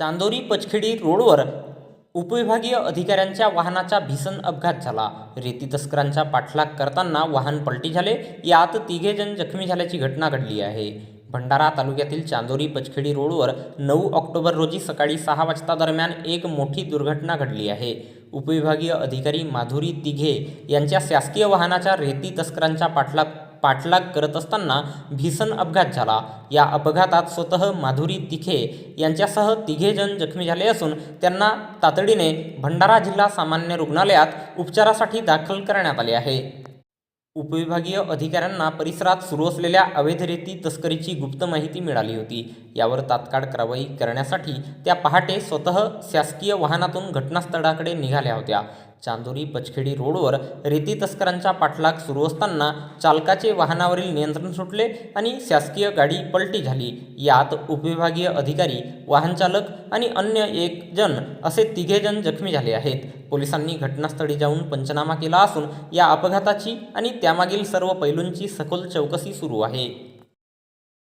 चांदोरी पचखेडी रोडवर उपविभागीय अधिकाऱ्यांच्या वाहनाचा भीषण अपघात झाला. रेती तस्करांचा पाठलाग करताना वाहन पलटी झाले. यात तिघे जण जखमी झाल्याची घटना घडली आहे. भंडारा तालुक्यातील चांदोरी पचखेडी रोडवर नऊ ऑक्टोबर रोजी सकाळी सहा वाजता दरम्यान एक मोठी दुर्घटना घडली आहे. उपविभागीय अधिकारी माधुरी तिघे यांच्या शासकीय वाहनाच्या रेती तस्करांचा पाठलाग पाठलाग करत असताना भीषण अपघात झाला. या अपघातात स्वतः माधुरी तिखे यांच्यासह तिघे जण जखमी झाले असून त्यांना तातडीने भंडारा जिल्हा सामान्य रुग्णालयात उपचारासाठी दाखल करण्यात आले आहे. उपविभागीय अधिकाऱ्यांना परिसरात सुरू असलेल्या अवैध रेती तस्करीची गुप्त माहिती मिळाली होती. यावर तात्काळ कारवाई करण्यासाठी त्या पहाटे स्वतः शासकीय वाहनातून घटनास्थळाकडे निघाल्या होत्या. चांदोरी पचखेडी रोडवर रेती तस्करांचा पाठलाग सुरू असताना चालकाचे वाहनावरील नियंत्रण सुटले आणि शासकीय गाडी पलटी झाली. यात उपविभागीय अधिकारी वाहनचालक आणि अन्य एक जण असे तिघे जण जखमी झाले आहेत. पोलिसांनी घटनास्थळी जाऊन पंचनामा केला असून या अपघाताची आणि त्यामागील सर्व पैलूंची सखोल चौकशी सुरू आहे.